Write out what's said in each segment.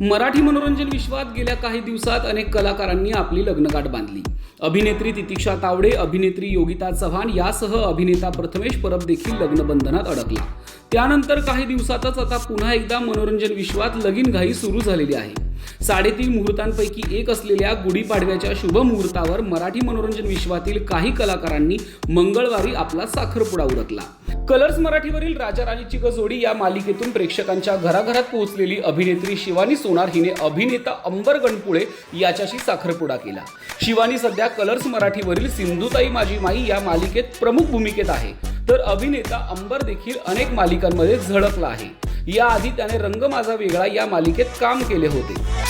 मराठी मनोरंजन विश्वात गेल्या काही दिवसात अनेक कलाकारांनी आपली लग्नगाठ बांधली. अभिनेत्री तितिक्षा तावडे अभिनेत्री योगिता चव्हाण यासह अभिनेता प्रथमेश परब देखील लग्नबंधनात अडकला. त्यानंतर काही दिवसातच आता पुन्हा एकदा मनोरंजन विश्वात लगीनघाई सुरू झालेली आहे. साडेतीन मुहूर्तांपैकी एक असलेल्या गुढीपाडव्याच्या शुभ मुहूर्तावर मराठी मनोरंजन विश्वातील काही कलाकारांनी मंगळवारी आपला साखरपुडा उरकला. कलर्स मराठीवरील राजा राणीची गजोडी या मालिकेतून प्रेक्षकांच्या घराघरात पोहोचलेली अभिनेत्री शिवानी सोनार हिने अभिनेता अंबर गणपुळे याच्याशी साखरपुडा केला. शिवानी सध्या कलर्स मराठीवरील सिंधुताई माझी माई या मालिकेत प्रमुख भूमिकेत आहे. तर अभिनेता अंबर देखील अनेक मालिकांमध्ये झळकला आहे. याआधी त्याने रंग माझा वेगळा या मालिकेत काम केले होते.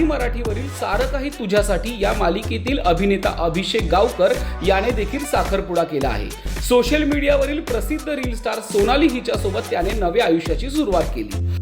झी मराठीवरील सारं काही तुझ्यासाठी या मालिकेतील अभिनेता अभिषेक गावकर याने देखील साखरपुडा केला आहे. सोशल मीडियावरील प्रसिद्ध रील स्टार सोनाली हिच्यासोबत त्याने नव्या आयुष्याची सुरुवात केली.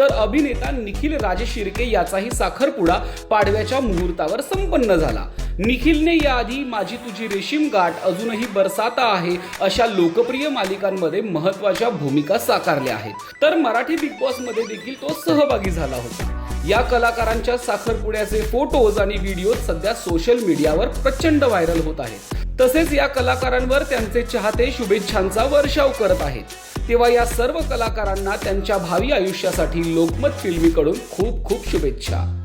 तर अभिनेता निखिल राजशिर्के याचाही साखरपुडा पाडव्याच्या मुहूर्तावर संपन्न झाला. निखिलने याआधी माझी तुझी रेशीम गाठ अजूनही बरसाता आहे अशा लोकप्रिय मालिकांमध्ये महत्त्वाच्या भूमिका साकारल्या आहेत. तर मराठी बिग बॉसमध्ये देखील तो सहभागी झाला होता. या कलाकारांच्या साखरपुड्याचे फोटोज आणि व्हिडिओ सध्या सोशल मीडियावर प्रचंड व्हायरल होत आहेत. तसेच या कलाकारांवर त्यांचे चाहते शुभेच्छांचा वर्षाव करत आहेत. तेव्हा या सर्व कलाकारांना त्यांच्या भावी आयुष्यासाठी लोकमत फिल्मीकडून खूप खूप शुभेच्छा.